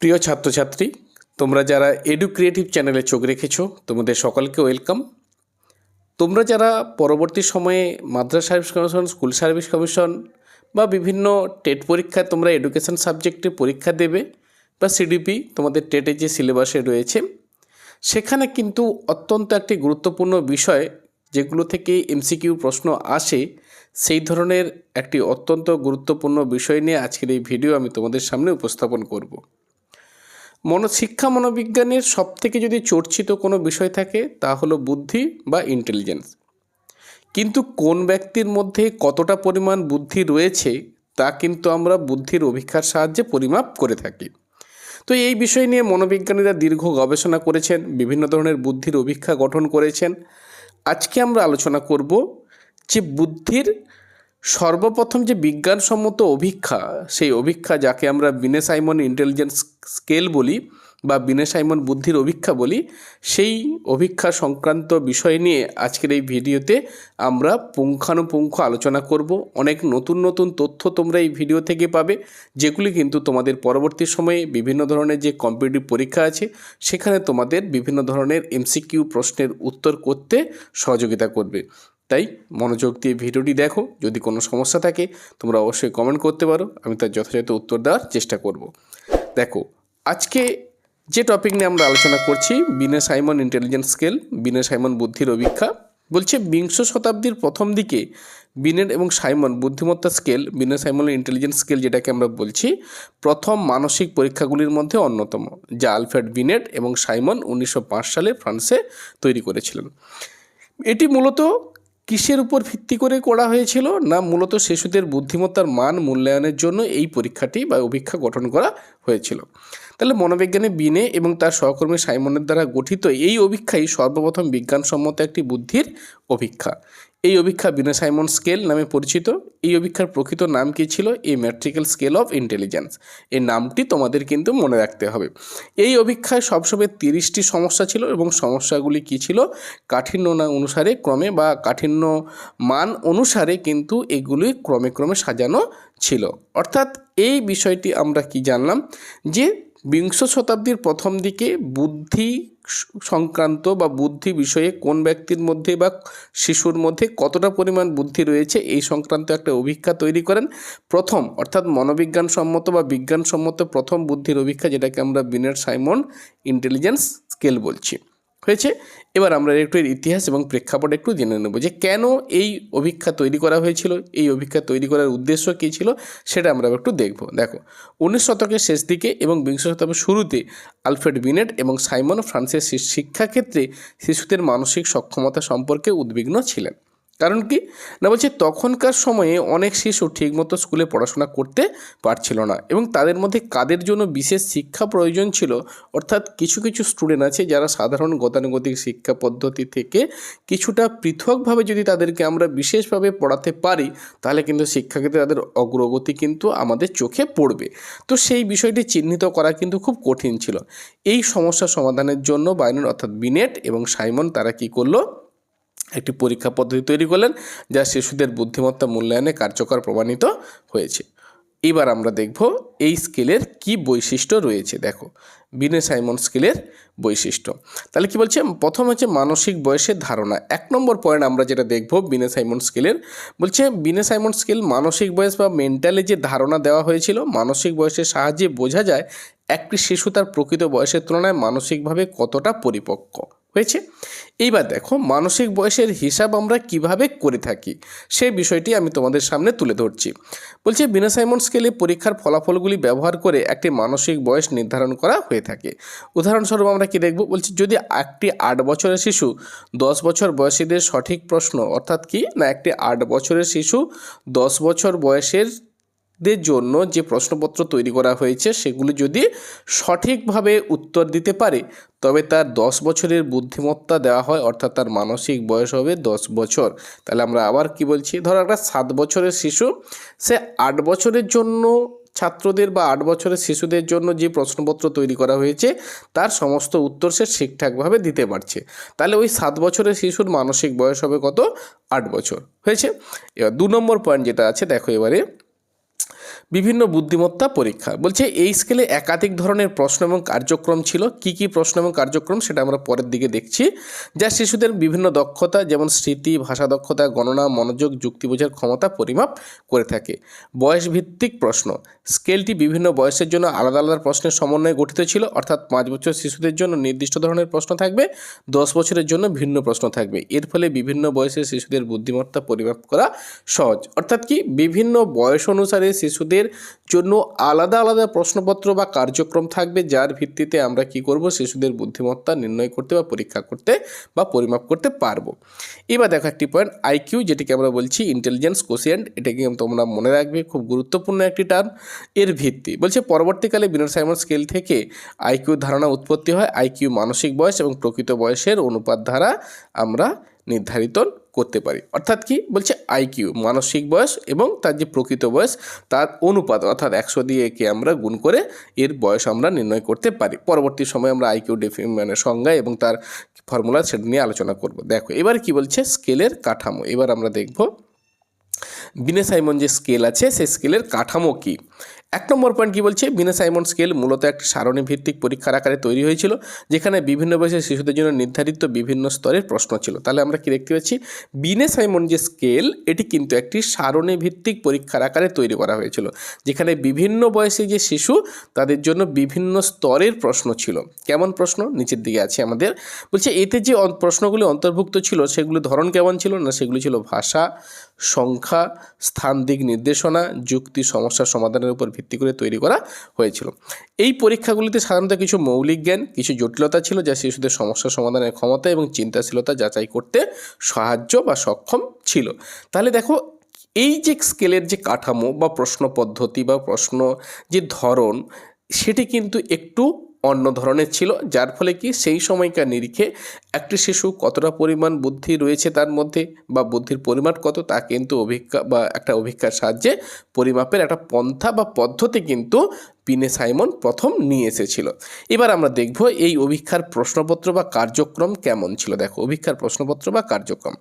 প্রিয় ছাত্রছাত্রী, তোমরা যারা এডু ক্রিয়েটিভ চ্যানেলে চোখ রেখেছো, তোমাদের সকলকে ওয়েলকাম। তোমরা যারা পরবর্তী সময়ে Madrasa service commission, school service commission বা বিভিন্ন টেট পরীক্ষায় তোমরা এডুকেশন সাবজেক্টে পরীক্ষা দেবে বা সিডিপি তোমাদের টেটে যে সিলেবাসে রয়েছে, সেখানে কিন্তু অত্যন্ত একটি গুরুত্বপূর্ণ বিষয় যেগুলো থেকে এমসিকিউ প্রশ্ন আসে, সেই ধরনের একটি অত্যন্ত গুরুত্বপূর্ণ বিষয় নিয়ে আজকের এই ভিডিও আমি তোমাদের সামনে উপস্থাপন করব। মন শিক্ষা মনোবিজ্ঞানের সব থেকে যদি চর্চিত কোনো বিষয় থাকে, তা হলো বুদ্ধি বা ইন্টেলিজেন্স কিন্তু কোন ব্যক্তির মধ্যে কতটা পরিমাণ বুদ্ধি রয়েছে, তা কিন্তু আমরা বুদ্ধির অভিক্ষার সাহায্যে পরিমাপ করে থাকি। তো এই বিষয় নিয়ে মনোবিজ্ঞানীরা দীর্ঘ গবেষণা করেছেন, বিভিন্ন ধরনের বুদ্ধির অভিক্ষা গঠন করেছেন। আজকে আমরা আলোচনা করব যে বুদ্ধির সর্বপ্রথম যে বিজ্ঞানসম্মত অভিক্ষা, সেই অভিক্ষা যাকে আমরা বিনে সাইমন ইন্টেলিজেন্স স্কেল বলি বা বিনে সাইমন বুদ্ধির অভিক্ষা বলি, সেই অভিক্ষা সংক্রান্ত বিষয় নিয়ে আজকের এই ভিডিওতে আমরা পুঙ্খানুপুঙ্খ আলোচনা করব। অনেক নতুন নতুন তথ্য তোমরা এই ভিডিও থেকে পাবে, যেগুলি কিন্তু তোমাদের পরবর্তী সময়ে বিভিন্ন ধরনের যে কম্পিটিটিভ পরীক্ষা আছে, সেখানে তোমাদের বিভিন্ন ধরনের এমসিকিউ প্রশ্নের উত্তর করতে সহযোগিতা করবে। তাই মনোযোগ দিয়ে ভিডিওটি দেখো। যদি কোনো সমস্যা থাকে, তোমরা অবশ্যই কমেন্ট করতে পারো। আমি তার যথাযথ উত্তর দেওয়ার চেষ্টা করব। দেখো, আজকে যে টপিক নিয়ে আমরা আলোচনা করছি, Binet Simon intelligence scale Binet Simon বুদ্ধির অভিক্ষা, বলছে বিংশ শতাব্দীর প্রথম দিকে বিনেট এবং সাইমন বুদ্ধিমত্তা scale Binet Simon intelligence scale যেটাকে আমরা বলছি, প্রথম মানসিক পরীক্ষাগুলির মধ্যে অন্যতম, যা আলফ্রেড বিনেট এবং সাইমন উনিশশো পাঁচ সালে ফ্রান্সে তৈরি করেছিলেন। এটি মূলত কিসের উপর ভিত্তি করে করা হয়েছিল? না মূলত শিশুদের বুদ্ধিমত্তার মান মূল্যায়নের জন্য এই পরীক্ষাটি বা অভিক্ষা গঠন করা হয়েছিল। তাহলে মনোবিজ্ঞানী বিনে এবং তার সহকর্মী সাইমনের দ্বারা গঠিত এই অভিক্ষাই সর্বপ্রথম বিজ্ঞানসম্মত একটি বুদ্ধির অভিক্ষা। এই অভিক্ষা বিনে সাইমন স্কেল নামে পরিচিত। এই অভিক্ষার প্রকৃত নাম কী ছিল? এই ম্যাট্রিক্যাল স্কেল অফ ইন্টেলিজেন্স। এই নামটি তোমাদের কিন্তু মনে রাখতে হবে। এই অভিক্ষায় সবসময় তিরিশটি সমস্যা ছিল এবং সমস্যাগুলি কী ছিল? কাঠিন্য না অনুসারে ক্রমে বা কাঠিন্য মান অনুসারে কিন্তু এগুলি ক্রমে ক্রমে সাজানো ছিল। অর্থাৎ এই বিষয়টি আমরা কি জানলাম? যে বিংশ শতাব্দীর প্রথম দিকে বুদ্ধি সংক্রান্ত বা বুদ্ধি বিষয়ে কোন ব্যক্তির মধ্যে বা শিশুর মধ্যে কতটা পরিমাণ বুদ্ধি রয়েছে এই সংক্রান্ত একটা অভিক্ষা তৈরি করেন। প্রথম, অর্থাৎ মনোবিজ্ঞানসম্মত বা বিজ্ঞানসম্মত প্রথম বুদ্ধির অভিক্ষা যেটাকে আমরা বিনের সাইমন ইন্টেলিজেন্স স্কেল বলছি। হয়েছে। এবার আমরা একটু এর ইতিহাস এবং প্রেক্ষাপট একটু জেনে নেব যে কেন এই অভিক্ষা তৈরি করা হয়েছিল, এই অভিক্ষা তৈরি করার উদ্দেশ্য কী ছিল সেটা আমরা একটু দেখব। দেখো, উনিশ শতকের শেষ দিকে এবং বিংশ শতকের শুরুতে আলফ্রেড বিনেট এবং সাইমন ফ্রান্সের শিক্ষাক্ষেত্রে শিশুদের মানসিক সক্ষমতা সম্পর্কে উদ্বিগ্ন ছিলেন। কারণ কি? না বলছে তখনকার সময়ে অনেক শিশু ঠিকমতো স্কুলে পড়াশোনা করতে পারছিল না এবং তাদের মধ্যে কাদের জন্য বিশেষ শিক্ষা প্রয়োজন ছিল? অর্থাৎ কিছু কিছু স্টুডেন্ট আছে যারা সাধারণ গতানুগতিক শিক্ষা পদ্ধতি থেকে কিছুটা পৃথকভাবে যদি তাদেরকে আমরা বিশেষভাবে পড়াতে পারি, তাহলে কিন্তু শিক্ষাক্ষেত্রে তাদের অগ্রগতি কিন্তু আমাদের চোখে পড়বে। তো সেই বিষয়টি চিহ্নিত করা কিন্তু খুব কঠিন ছিল। এই সমস্যা সমাধানের জন্য বাইনন অর্থাৎ বিনেট এবং সাইমন তারা কি করল? একটি পরীক্ষা পদ্ধতি তৈরি করলেন, যা শিশুদের বুদ্ধিমত্তা মূল্যায়নে কার্যকর প্রমাণিত হয়েছে। এবার আমরা দেখব এই স্কেলের কি বৈশিষ্ট্য রয়েছে। দেখো, বিনে সাইমন স্কেলের বৈশিষ্ট্য। তাহলে কি বলছে? প্রথম হচ্ছে মানসিক বয়সের ধারণা। এক নম্বর পয়েন্ট আমরা যেটা দেখব বিনে সাইমন স্কেলের, বলছে বিনে সাইমন স্কেল মানসিক বয়স বা মেন্টালি যে ধারণা দেওয়া হয়েছিল, মানসিক বয়সের সাহায্যে বোঝা যায় একটি শিশু তার প্রকৃত বয়সের তুলনায় মানসিকভাবে কতটা পরিপক্ক। হয়েছে? এইবার দেখো, মানসিক বয়সের হিসাব আমরা কীভাবে করে থাকি, সে বিষয়টি আমি তোমাদের সামনে তুলে ধরছি। বলছে, বিনা সাইমন স্কেলে পরীক্ষার ফলাফলগুলি ব্যবহার করে একটি মানসিক বয়স নির্ধারণ করা হয়ে থাকে। উদাহরণস্বরূপ আমরা কি দেখব? বলছি, যদি একটি আট বছরের শিশু দশ বছর বয়সীদের সঠিক প্রশ্ন, অর্থাৎ কি? না, একটি আট বছরের শিশু দশ বছর বয়সের দের জন্য যে প্রশ্নপত্র তৈরি করা হয়েছে, সেগুলি যদি সঠিকভাবে উত্তর দিতে পারে, তবে তার দশ বছরের বুদ্ধিমত্তা দেওয়া হয়, অর্থাৎ তার মানসিক বয়স হবে দশ বছর। তাহলে আমরা আবার কি বলছি? ধরো একটা সাত বছরের শিশু, সে আট বছরের জন্য ছাত্রদের বা আট বছরের শিশুদের জন্য যে প্রশ্নপত্র তৈরি করা হয়েছে, তার সমস্ত উত্তর সে ঠিকঠাকভাবে দিতে পারছে। তাহলে ওই সাত বছরের শিশুর মানসিক বয়স হবে কত? আট বছর। হয়েছে? এবার দু নম্বর পয়েন্ট যেটা আছে, দেখো এবারে। বিভিন্ন বুদ্ধিমত্তা পরীক্ষা। বলছে, এই স্কেলে একাধিক ধরনের প্রশ্ন এবং কার্যক্রম ছিল। কি কি প্রশ্ন এবং কার্যক্রম সেটা আমরা পরের দিকে দেখছি। যা শিশুদের বিভিন্ন দক্ষতা, যেমন স্মৃতি, ভাষা দক্ষতা, গণনা, মনোযোগ, যুক্তি বোঝার ক্ষমতা, পরিমাপ করে থাকে। বয়স ভিত্তিক প্রশ্ন স্কেলটি বিভিন্ন বয়সের জন্য আলাদা আলাদা প্রশ্নের সমন্বয়ে গঠিত ছিল। অর্থাৎ পাঁচ বছর শিশুদের জন্য নির্দিষ্ট ধরনের প্রশ্ন থাকবে, দশ বছরের জন্য ভিন্ন প্রশ্ন থাকবে। এর ফলে বিভিন্ন বয়সের শিশুদের বুদ্ধিমত্তা পরিমাপ করা সহজ। অর্থাৎ কি, বিভিন্ন বয়স অনুসারে শিশুদের জন্য আলাদা আলাদা প্রশ্নপত্র বা কার্যক্রম থাকবে, যার ভিত্তিতে আমরা কি করব, শিশুদের বুদ্ধিমত্তা নির্ণয় করতে বা পরীক্ষা করতে বা পরিমাপ করতে পারব। এবার দেখো একটি পয়েন্ট আইকিউ যেটিকে আমরা বলছি ইন্টেলিজেন্স কোসিয়েন্ট এটাকে তোমরা মনে রাখবে, খুব গুরুত্বপূর্ণ একটি টার্ম এর ভিত্তি। বলছে পরবর্তীকালে বিনর সাইমন স্কেল থেকে আইকিউ ধারণা উৎপত্তি হয় আইকিউ মানসিক বয়স এবং প্রকৃত বয়সের অনুপাত দ্বারা আমরা নির্ধারিত করতে পারি। অর্থাৎ কি? বলছে আইকিউ মানসিক বয়স এবং তার যে প্রকৃত বয়স, তার অনুপাত, অর্থাৎ একশো দিয়ে একে আমরা গুণ করে এর বয়স আমরা নির্ণয় করতে পারি। পরবর্তী সময় আমরা আইকিউ ডেফি মানে সংজ্ঞা এবং তার ফর্মুলা সেটা নিয়ে আলোচনা করব। দেখো, এবার কি বলছে? স্কেলের কাঠামো। এবার আমরা দেখব বিনে সাইমন যে স্কেল আছে, সেই স্কেলের কাঠামো কী? এক নম্বর পয়েন্ট কী বলছে? বিনে সাইমন স্কেল মূলত একটি সারণী ভিত্তিক পরীক্ষার আকারে তৈরি হয়েছিল, যেখানে বিভিন্ন বয়সের শিশুদের জন্য নির্ধারিত বিভিন্ন স্তরের প্রশ্ন ছিল। তাহলে আমরা কি দেখতে পাচ্ছি? বিনে সাইমন যে স্কেল, এটি কিন্তু একটি সারণী ভিত্তিক পরীক্ষার আকারে তৈরি করা হয়েছিল, যেখানে বিভিন্ন বয়সে যে শিশু, তাদের জন্য বিভিন্ন স্তরের প্রশ্ন ছিল। কেমন প্রশ্ন? নিচের দিকে আছে আমাদের। বলছে, এতে যে প্রশ্নগুলি অন্তর্ভুক্ত ছিল, সেগুলো ধরন কেমন ছিল? না, সেগুলি ছিল ভাষা, সংখ্যা স্থান, দিক নির্দেশনা, যুক্তি সমস্যার সমাধানের উপর ভিত্তি করে তৈরি করা হয়েছিল। এই পরীক্ষাগুলিতে সাধারণত কিছু মৌলিক জ্ঞান, কিছু জটিলতা ছিল যা শিশুদের সমস্যা সমাধানের ক্ষমতা এবং চিন্তাশীলতা যাচাই করতে সাহায্য বা সক্ষম ছিল। তাহলে দেখো, এই যে স্কেলের যে কাঠামো বা প্রশ্ন পদ্ধতি বা প্রশ্ন যে ধরন, সেটি কিন্তু একটু অন্য ধরনের ছিল, যার ফলে কি সেই সময়কার নিরিখে একটি শিশু কতটা পরিমাণ বুদ্ধি রয়েছে তার মধ্যে বা বুদ্ধির পরিমাণ কত, তা কিন্তু অভিজ্ঞা বা একটা অভিজ্ঞার সাহায্যে পরিমাপের একটা পন্থা বা পদ্ধতি কিন্তু পিনে সাইমন প্রথম নিয়ে এসেছিল। এবার আমরা দেখব এই অভিক্ষার প্রশ্নপত্র বা কার্যক্রম কেমন ছিল। দেখো, অভিক্ষার প্রশ্নপত্র বা কার্যক্রম।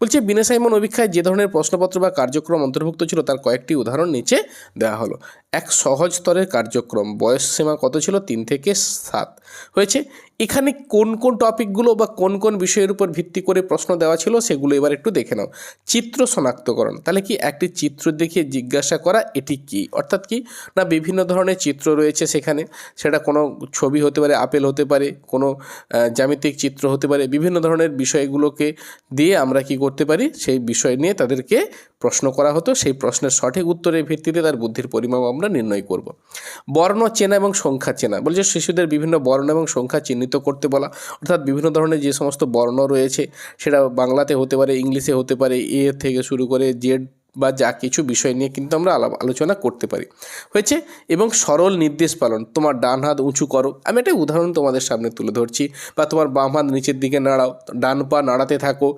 বলছে, বিনে সাইমন অভিক্ষায় যে ধরনের প্রশ্নপত্র বা কার্যক্রম অন্তর্ভুক্ত ছিল তার কয়েকটি উদাহরণ নিচে দেওয়া হলো। এক সহজ স্তরের কার্যক্রম, বয়স সীমা কত ছিল? তিন থেকে সাত। হয়েছে এখানে কোন কোন টপিকগুলো বা কোন কোন বিষয়ের উপর ভিত্তি করে প্রশ্ন দেওয়া ছিল সেগুলো এবার একটু দেখে নাও। চিত্র শনাক্তকরণ, তাহলে কি একটি চিত্র দেখে জিজ্ঞাসা করা এটি কি? অর্থাৎ কি না বিভিন্ন ধরনের চিত্র রয়েছে সেখানে? সেটা কোনো ছবি হতে পারে, আপেল হতে পারে, কোনো জ্যামিতিক চিত্র হতে পারে, বিভিন্ন ধরনের বিষয়গুলোকে দিয়ে আমরা কি করতে পারি? সেই বিষয় নিয়ে তাদেরকে প্রশ্ন করা হতো, সেই প্রশ্নের সঠিক উত্তরের ভিত্তিতে তার বুদ্ধির পরিমাপ আমরা নির্ণয় করব। বর্ণ চেনা এবং সংখ্যা চেনা, বলছে শিশুদের বিভিন্ন বর্ণ এবং সংখ্যা চিহ্নিত করতে বলা, অর্থাৎ বিভিন্ন ধরনের যে সমস্ত বর্ণ রয়েছে, সেটা বাংলাতে হতে পারে, ইংলিশে হতে পারে, এ থেকে শুরু করে জেড বা যা কিছু বিষয় নিয়ে কিন্তু আমরা আলাপ আলোচনা করতে পারি। হয়েছে? এবং সরল নির্দেশ পালন, তোমার ডান হাত উঁচু করো। আমি একটা উদাহরণ তোমাদের সামনে তুলে ধরছি, বা তোমার বাম হাত নিচের দিকে নাড়াও, ডান পা নাড়াতে থাকো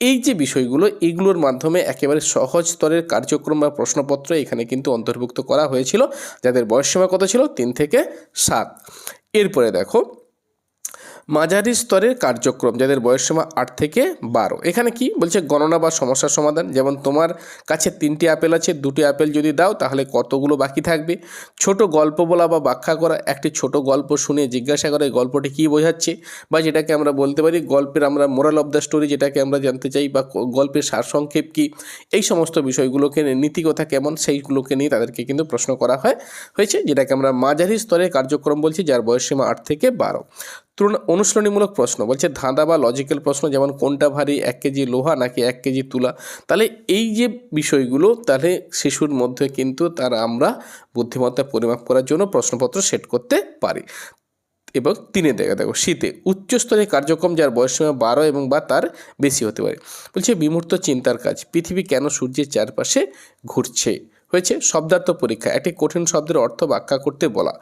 এই যে বিষয়গুলো, এগুলোর মাধ্যমে একেবারে সহজ স্তরের কার্যক্রম বা প্রশ্নপত্র এখানে কিন্তু অন্তর্ভুক্ত করা হয়েছিল, যাদের বয়সসীমা কত ছিল? তিন থেকে সাত। এরপরে দেখো মাঝারি স্তরের কার্যক্রম, যাদের বয়সসীমা আট থেকে বারো। এখানে কি বলছে? গণনা বা সমস্যার সমাধান। যেমন তোমার কাছে তিনটি আপেল আছে, দুটি আপেল যদি দাও, তাহলে কতগুলো বাকি থাকবে? ছোট গল্প বলা বা ব্যাখ্যা করা, একটি ছোট গল্প শুনে জিজ্ঞাসা করে গল্পটি কী বোঝাচ্ছে? বা যেটাকে আমরা বলতে পারি গল্পের আমরা মোরাল অফ দ্য স্টোরি যেটাকে আমরা জানতে চাই, বা গল্পের সারসংক্ষেপ কী? এই সমস্ত বিষয়গুলোকে নীতিকথা কেমন? সেইগুলোকে নিয়ে তাদেরকে কিন্তু প্রশ্ন করা হয়, হয়েছে, যেটাকে আমরা মাঝারি স্তরের কার্যক্রম বলছি, যার বয়সসীমা আট থেকে বারো। তুলনা অনুশীলনীমূলক প্রশ্ন, বলছে ধাঁধা বা লজিক্যাল প্রশ্ন যেমন কোনটা ভারী, এক কেজি লোহা নাকি এক কেজি তুলা? তাহলে এই যে বিষয়গুলো, তাহলে শিশুর মধ্যে কিন্তু তার আমরা বুদ্ধিমত্তা পরিমাপ করার জন্য প্রশ্নপত্র সেট করতে পারি। এবং তিনে দেখা, দেখো, শীতে উচ্চস্তরের কার্যক্রম যার বয়সসীমা বারো এবং বা তার বেশি হতে পারে। বলছে বিমূর্ত চিন্তার কাজ, পৃথিবী কেন সূর্যের চারপাশে ঘুরছে? হয়েছে শব্দার্থ পরীক্ষা। একটি কঠিন শব্দের অর্থ ব্যাখ্যা করতে বলা।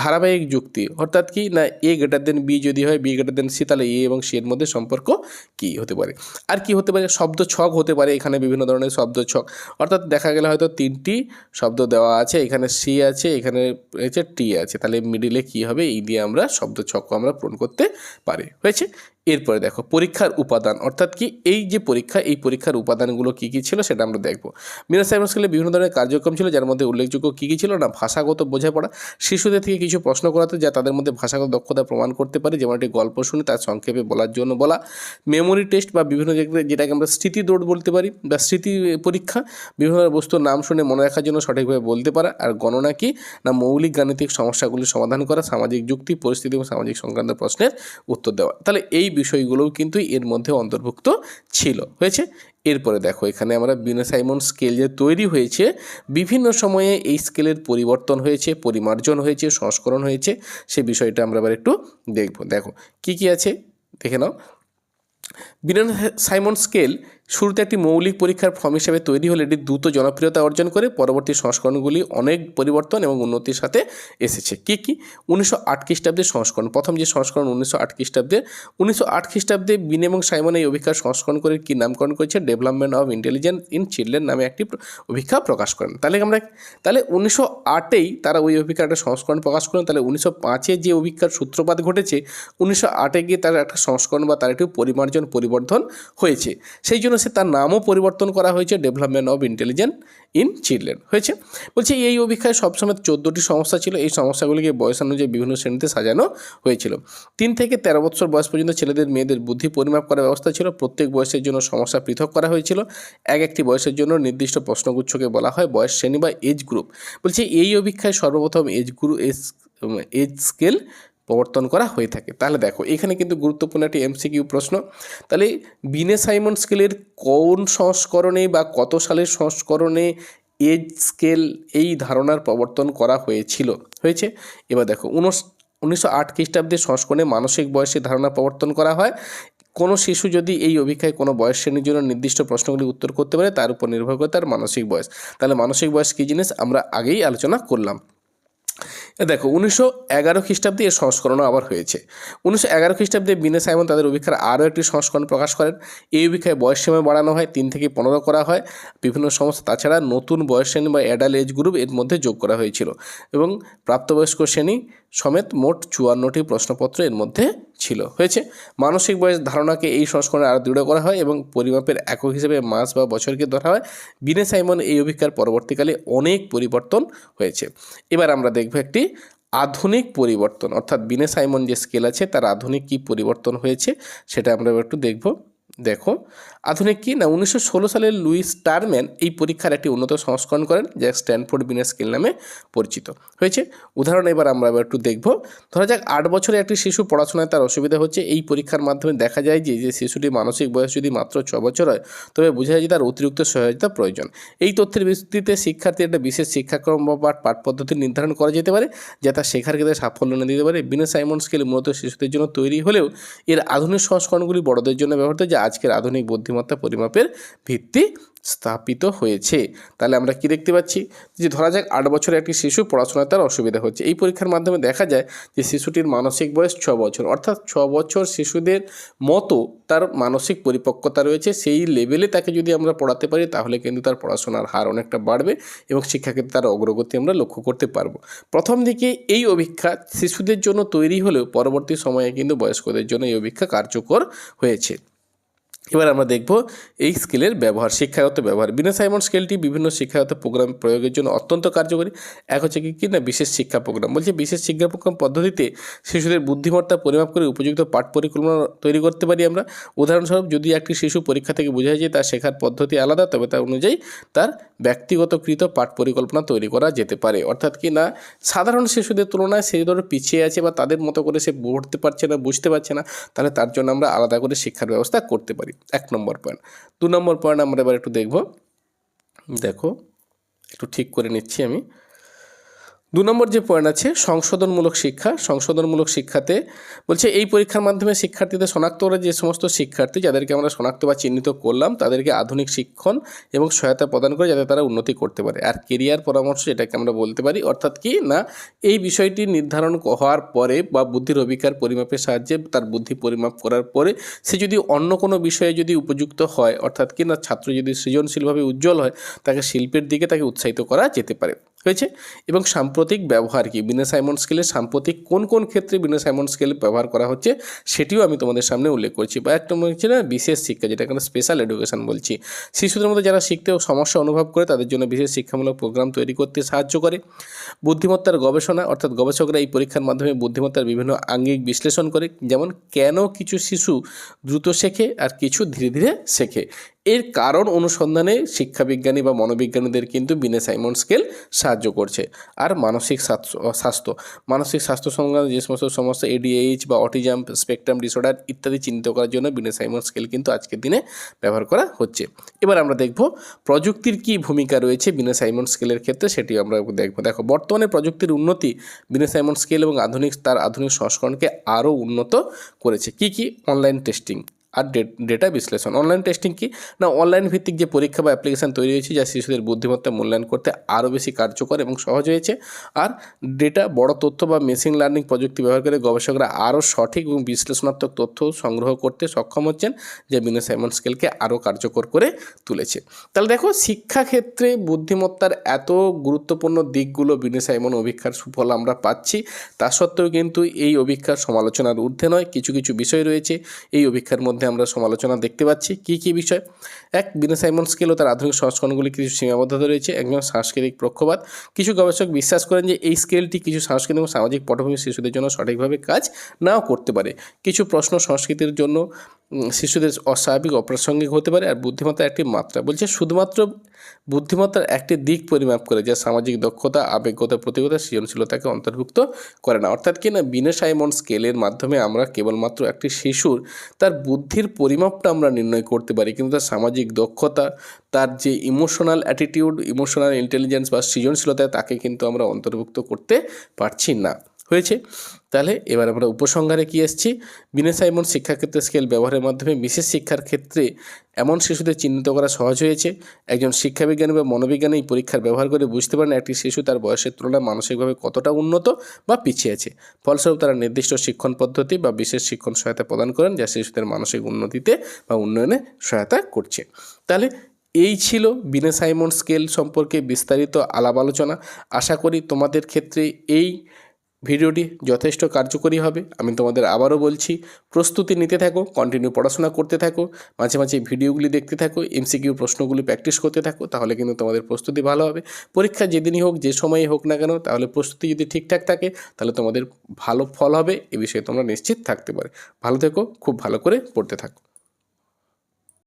ধারাবাহিক যুক্তি, অর্থাৎ কি না এ গ্রেটার দেন বি যদি হয় বি গ্রেটার দেন সি তাহলে এ এবং সি এর মধ্যে সম্পর্ক কি হতে পারে? আর কি হতে পারে? শব্দ ছক হতে পারে, এখানে বিভিন্ন ধরনের শব্দ ছক। অর্থাৎ দেখা গেলে হয়তো তিনটি শব্দ দেওয়া আছে, এখানে সি আছে, এখানে হচ্ছে টি আছে। তাহলে মিডিলে কি হবে? এই দিয়ে আমরা শব্দ ছক আমরা পূরণ করতে পারি। হয়েছে? এরপরে দেখো, পরীক্ষার উপাদান। অর্থাৎ কি এই যে পরীক্ষা, এই পরীক্ষার উপাদানগুলো কী কী ছিল সেটা আমরা দেখব। মিনা সাইবার স্কুলে বিভিন্ন ধরনের কার্যক্রম ছিল যার মধ্যে উল্লেখযোগ্য কী কী ছিল না, ভাষাগত বোঝাপড়া। শিশুদের থেকে কিছু প্রশ্ন করাতে যা তাদের মধ্যে ভাষাগত দক্ষতা প্রমাণ করতে পারে, যেমন একটি গল্প শুনে তার সংক্ষেপে বলার জন্য বলা। মেমোরি টেস্ট বা বিভিন্ন যেটাকে আমরা স্মৃতি দৌড় বলতে পারি, বা স্মৃতি পরীক্ষা, বিভিন্ন ধরনের বস্তুর নাম শুনে মনে রাখার জন্য সঠিকভাবে বলতে পারা। আর গণনা কি না মৌলিক গাণিতিক সমস্যাগুলি সমাধান করা, সামাজিক যুক্তি, পরিস্থিতি এবং সামাজিক সংক্রান্ত প্রশ্নের উত্তর দেওয়া। তাহলে এই বিষয়গুলোও কিন্তু এর মধ্যে অন্তর্ভুক্ত ছিল। হয়েছে? এরপরে দেখো, এখানে আমরা বিনা সাইমন স্কেল যে তৈরি হয়েছে, বিভিন্ন সময়ে এই স্কেলের পরিবর্তন হয়েছে, পরিমার্জন হয়েছে, সংস্করণ হয়েছে, সে বিষয়টা আমরা আবার একটু দেখব। দেখো, কি কি আছে? দেখে নাও। বিনা সাইমন স্কেল শুরুতে একটি মৌলিক পরীক্ষার ফর্ম হিসেবে তৈরি হলে এটি দ্রুত জনপ্রিয়তা অর্জন করে পরবর্তী সংস্করণগুলি অনেক পরিবর্তন এবং উন্নতির সাথে এসেছে। কী কী? উনিশশো আট খ্রিস্টাব্দের সংস্করণ। প্রথম যে সংস্করণ উনিশশো আট খ্রিস্টাব্দে, উনিশশো আট খ্রিস্টাব্দে বিন এবং সাইমন এই অভিজ্ঞার সংস্করণ করে কী নামকরণ করেছে? Development of intelligence in children নামে একটি অভিজ্ঞা প্রকাশ করেন। তাহলে আমরা তাহলে উনিশশো আটেই তারা ওই অভিজ্ঞার সংস্করণ প্রকাশ করেন। তাহলে উনিশশো পাঁচে যে অভিজ্ঞার সূত্রপাত ঘটেছে, উনিশশো আটে গিয়ে তার একটা সংস্করণ বা তার একটি পরিমার্জন, পরিবর্ধন হয়েছে। সেই জন্য সে তার নামও পরিবর্তন করা হয়েছে development of intelligent in children হয়েছে? বলছে, এই অভিজ্ঞায় সবসময় চোদ্দোটি সমস্যা ছিল। এই সমস্যাগুলিকে বয়স অনুযায়ী বিভিন্ন শ্রেণীতে সাজানো হয়েছিল। তিন থেকে তেরো বছর বয়স পর্যন্ত ছেলেদের মেয়েদের বুদ্ধি পরিমাপ করার ব্যবস্থা ছিল। প্রত্যেক বয়সের জন্য সমস্যা পৃথক করা হয়েছিল। এক একটি বয়সের জন্য নির্দিষ্ট প্রশ্নগুচ্ছকে বলা হয় বয়স শ্রেণি বা এজ গ্রুপ বলছে, এই অভিজ্ঞায় সর্বপ্রথম age group age age scale প্রবর্তন করা হয়ে থাকে। তাহলে দেখো, এখানে কিন্তু গুরুত্বপূর্ণ একটি এমসিকিউ প্রশ্ন। তাহলে বিনে সাইমন স্কেলের কোন সংস্করণে বা কত সালের সংস্করণে এজ স্কেল এই ধারণার প্রবর্তন করা হয়েছিল? হয়েছে? এবার দেখো উনিশশো আট খ্রিস্টাব্দের সংস্করণে মানসিক বয়সের ধারণা প্রবর্তন করা হয়। কোনো শিশু যদি এই অভিজ্ঞায় কোনো বয়স শ্রেণির জন্য নির্দিষ্ট প্রশ্নগুলি উত্তর করতে পারে, তার উপর নির্ভর করে তার মানসিক বয়স। তাহলে মানসিক বয়স কী জিনিস? আমরা আগেই আলোচনা করলাম। দেখো, উনিশশো এগারো খ্রিস্টাব্দে এর সংস্করণও আবার হয়েছে। উনিশশো এগারো খ্রিস্টাব্দে বিনে সাইমন তাদের অভিক্ষার আরও একটি সংস্করণ প্রকাশ করেন। এই অভিক্ষায় বয়স সীমা বাড়ানো হয়, তিন থেকে পনেরো করা হয়। বিভিন্ন সমস্যা তাছাড়া নতুন বয়স শ্রেণি বা অ্যাডাল এজ গ্রুপ এর মধ্যে যোগ করা হয়েছিল এবং প্রাপ্তবয়স্ক শ্রেণি সমেত মোট চুয়ান্নটি প্রশ্নপত্র এর মধ্যে ছিল। হয়েছে। মানসিক বয়স ধারণাকে এই সংস্করণে আরও দৃঢ় করা হয় এবং পরিমাপের একক হিসেবে মাস বা বছরকে ধরা হয়। বিনে সাইমন এই অভিজ্ঞার পরবর্তীকালে অনেক পরিবর্তন হয়েছে। এবার আমরা দেখব একটি আধুনিক পরিবর্তন। অর্থাৎ বিনে সাইমন যে স্কেল আছে, তার আধুনিক কী পরিবর্তন হয়েছে, সেটা আমরা একটু দেখব। দেখো আধুনিক কি? না, উনিশশো সালের লুইস টারম্যান এই পরীক্ষার একটি উন্নত সংস্করণ করেন, যা স্ট্যানফোর্ড বিনা স্কেল নামে পরিচিত। হয়েছে? উদাহরণ এবার আমরা এবার একটু দেখব। ধরা যাক, আট বছরের একটি শিশু পড়াশোনায় তার অসুবিধা হচ্ছে। এই পরীক্ষার মাধ্যমে দেখা যায় যে যে শিশুটির মানসিক বয়স যদি মাত্র ছ বছর হয়, তবে বোঝা যায় যে তার অতিরিক্ত সহায়তা প্রয়োজন। এই তথ্যের ভিত্তিতে শিক্ষার্থীর একটা বিশেষ শিক্ষাক্রম বা পাঠ পদ্ধতি নির্ধারণ করা যেতে পারে, যা তার শেখার ক্ষেত্রে সাফল্য এনে দিতে পারে। বিনা সাইমন স্কেল মূলত শিশুদের জন্য তৈরি হলেও এর আধুনিক সংস্করণগুলি বড়দের জন্য ব্যবহৃত যা আজকের আধুনিক বুদ্ধিমত্তা পরিমাপের ভিত্তি স্থাপিত হয়েছে। তাহলে আমরা কি দেখতে পাচ্ছি? যে ধরা যাক আট বছরের একটি শিশু পড়াশোনায় তার অসুবিধা হচ্ছে। এই পরীক্ষার মাধ্যমে দেখা যায় যে শিশুটির মানসিক বয়স ছ বছর। অর্থাৎ ছ বছর শিশুদের মতো তার মানসিক পরিপক্কতা রয়েছে। সেই লেভেলে তাকে যদি আমরা পড়াতে পারি, তাহলে কিন্তু তার পড়াশোনার হার অনেকটা বাড়বে এবং শিক্ষাক্ষেত্রে তার অগ্রগতি আমরা লক্ষ্য করতে পারব। প্রথম দিকে এই অভিক্ষা শিশুদের জন্য তৈরি হলেও পরবর্তী সময়ে কিন্তু বয়স্কদের জন্য এই অভিক্ষা কার্যকর হয়েছে। এবার আমরা দেখব এই স্কেলের ব্যবহার, শিক্ষাগত ব্যবহার। বিনা সাইমন স্কেলটি বিভিন্ন শিক্ষাগত প্রোগ্রাম প্রয়োগের জন্য অত্যন্ত কার্যকরী। এক হচ্ছে কি কি না, বিশেষ শিক্ষা প্রোগ্রাম। বলছে বিশেষ শিক্ষা প্রোগ্রাম পদ্ধতিতে শিশুদের বুদ্ধিমত্তা পরিমাপ করে উপযুক্ত পাঠ পরিকল্পনা তৈরি করতে পারি আমরা। উদাহরণস্বরূপ, যদি একটি শিশু পরীক্ষা থেকে বোঝা যায় তার শেখার পদ্ধতি আলাদা, তবে তার অনুযায়ী তার ব্যক্তিগতকৃত পাঠ পরিকল্পনা তৈরি করা যেতে পারে। অর্থাৎ কি না, সাধারণ শিশুদের তুলনায় সেই ধরো পিছিয়ে আছে বা তাদের মতো করে সে পড়তে পারছে না, বুঝতে পারছে না, তাহলে তার জন্য আমরা আলাদা করে শিক্ষার ব্যবস্থা করতে পারি। এক নম্বর পয়েন্ট দু নম্বর পয়েন্ট আমরা এবার একটু দেখব। দেখো, একটু ঠিক করে নিচ্ছি আমি। দু নম্বর যে পয়েন্ট আছে, সংশোধনমূলক শিক্ষা, সংশোধনমূলক শিক্ষাতে বলছে এই পরীক্ষার মাধ্যমে শিক্ষার্থীদের শনাক্ত করে যে সমস্ত শিক্ষার্থী যাদেরকে আমরা শনাক্ত বা চিহ্নিত করলাম, তাদেরকে আধুনিক শিক্ষণ এবং সহায়তা প্রদান করে যাতে তারা উন্নতি করতে পারে। আর কেরিয়ার পরামর্শ এটাকে আমরা বলতে পারি, অর্থাৎ কি না, এই বিষয়টি নির্ধারণ হওয়ার পরে বা বুদ্ধির অভিকার পরিমাপের সাহায্যে তার বুদ্ধি পরিমাপ করার পরে সে যদি অন্য কোনো বিষয়ে যদি উপযুক্ত হয়, অর্থাৎ কি না, ছাত্র যদি সৃজনশীলভাবে উজ্জ্বল হয়, তাকে শিল্পের দিকে তাকে উৎসাহিত করা যেতে পারে। হয়েছে? এবং সাম্প্রতিক ব্যবহার কি? বিনা সাইমন স্কেলের সাম্প্রতিক কোন কোন ক্ষেত্রে বিনা সাইমন স্কেল ব্যবহার করা হচ্ছে সেটিও আমি তোমাদের সামনে উল্লেখ করছি। বা একটা হচ্ছে না বিশেষ শিক্ষা, যেটা এখানে স্পেশাল এডুকেশন বলছি। শিশুদের মধ্যে যারা শিখতে সমস্যা অনুভব করে, তাদের জন্য বিশেষ শিক্ষামূলক প্রোগ্রাম তৈরি করতে সাহায্য করে। বুদ্ধিমত্তার গবেষণা, অর্থাৎ গবেষকরা এই পরীক্ষার মাধ্যমে বুদ্ধিমত্তার বিভিন্ন আঙ্গিক বিশ্লেষণ করে। যেমন কেন কিছু শিশু দ্রুত শেখে আর কিছু ধীরে ধীরে শেখে? এর কারণ অনুসন্ধানে শিক্ষাবিজ্ঞানী বা মনোবিজ্ঞানীদের কিন্তু বিনে সাইমন স্কেল সাহায্য করছে। আর মানসিক স্বাস্থ্য মানসিক স্বাস্থ্য সংক্রান্ত যে সমস্ত সমস্যা এডিএইচ বা অটিজম স্পেকট্রাম ডিসঅর্ডার ইত্যাদি চিহ্নিত করার জন্য বিনে সাইমন স্কেল কিন্তু আজকের দিনে ব্যবহার করা হচ্ছে। এবার আমরা দেখব প্রযুক্তির কী ভূমিকা রয়েছে বিনে সাইমন স্কেলের ক্ষেত্রে সেটি আমরা দেখব। দেখো, বর্তমানে প্রযুক্তির উন্নতি বিনে সাইমন স্কেল এবং আধুনিক, তার আধুনিক সংস্করণকে আরও উন্নত করেছে। কি কি? অনলাইন টেস্টিং আর ডেটা বিশ্লেষণ। অনলাইন টেস্টিং কি? না অনলাইন ভিত্তিক যে পরীক্ষা বা অ্যাপ্লিকেশন তৈরি হয়েছে, যা শিশুদের বুদ্ধিমত্তা মূল্যায়ন করতে আরও বেশি কার্যকর এবং সহজ হয়েছে। আর ডেটা, বড় তথ্য বা মেশিন লার্নিং প্রযুক্তি ব্যবহার করে গবেষকরা আরও সঠিক এবং বিশ্লেষণাত্মক তথ্য সংগ্রহ করতে সক্ষম হচ্ছেন, যা বিনা সাইমন স্কেলকে আরও কার্যকর করে তুলেছে। তাহলে দেখো, শিক্ষাক্ষেত্রে বুদ্ধিমত্তার এত গুরুত্বপূর্ণ দিকগুলো বিনে সাইমন অভিক্ষার সুফল আমরা পাচ্ছি। তা সত্ত্বেও কিন্তু এই অভিক্ষার সমালোচনার ঊর্ধ্বে নয়, কিছু কিছু বিষয় রয়েছে। এই অভিক্ষার মধ্যে আমরা সমালোচনা দেখতে পাচ্ছি। কি কি বিষয়? এক, বিনা সাইমন স্কেল ও তার আধুনিক সংস্করণগুলি কিছু সীমাবদ্ধতা রয়েছে। একজন সাংস্কৃতিক পক্ষপাত। কিছু গবেষক বিশ্বাস করেন যে এই স্কেলটি কিছু সাংস্কৃতিক এবং সামাজিক পটভূমি শিশুদের জন্য সঠিকভাবে কাজ নাও করতে পারে। কিছু প্রশ্ন সংস্কৃতির জন্য শিশুদের অস্বাভাবিক, অপ্রাসঙ্গিক হতে পারে। আর বুদ্ধিমত্তা একটি মাত্রা। বলছে, শুধুমাত্র বুদ্ধিমত্তার একটি দিক পরিমাপ করে যা সামাজিক দক্ষতা, আবেগগতা প্রতিগতা সৃজনশীলতাকে অন্তর্ভুক্ত করে না। অর্থাৎ কি না, বিনা সাইমন স্কেলের মাধ্যমে আমরা কেবলমাত্র একটি শিশুর তার বুদ্ধির পরিমাপটা আমরা নির্ণয় করতে পারি, কিন্তু তার সামাজিক দক্ষতা, তার যে ইমোশনাল অ্যাটিটিউড ইমোশনাল ইন্টেলিজেন্স বা সৃজনশীলতা তাকে কিন্তু আমরা অন্তর্ভুক্ত করতে পারছি না। হয়েছে। তাহলে এবার আমরা উপসংহারে কি এসেছি বিনা সাইমন শিক্ষাক্ষেত্রে স্কেল ব্যবহারের মাধ্যমে বিশেষ শিক্ষার ক্ষেত্রে এমন শিশুদের চিহ্নিত করা সহজ হয়েছে। একজন শিক্ষাবিজ্ঞানী বা মনোবিজ্ঞানী এই পরীক্ষার ব্যবহার করে বুঝতে পারেন একটি শিশু তার বয়সের তুলনায় মানসিকভাবে কতটা উন্নত বা পিছিয়ে আছে। ফলস্বরূপ তারা নির্দিষ্ট শিক্ষণ পদ্ধতি বা বিশেষ শিক্ষণ সহায়তা প্রদান করেন যা শিশুদের মানসিক উন্নতিতে বা উন্নয়নে সহায়তা করছে। তাহলে এই ছিল বিনা সাইমন স্কেল সম্পর্কে বিস্তারিত আলাপ আলোচনা। আশা করি তোমাদের ক্ষেত্রে এই ভিডিওটি যথেষ্ট কার্যকরী হবে। আমি তোমাদের আবারও বলছি, প্রস্তুতি নিতে থাকো কন্টিনিউ পড়াশোনা করতে থাকো, মাঝে মাঝে ভিডিওগুলি দেখতে থাকো এমসিকিউ প্রশ্নগুলি প্র্যাকটিস করতে থাকো, তাহলে কিন্তু তোমাদের প্রস্তুতি ভালো হবে। পরীক্ষা যেদিনই হোক, যে সময়ই হোক না কেন, তাহলে প্রস্তুতি যদি ঠিকঠাক থাকে, তাহলে তোমাদের ভালো ফল হবে, এ বিষয়ে তোমরা নিশ্চিত থাকতে পারে। ভালো থেকো, খুব ভালো করে পড়তে থাকো।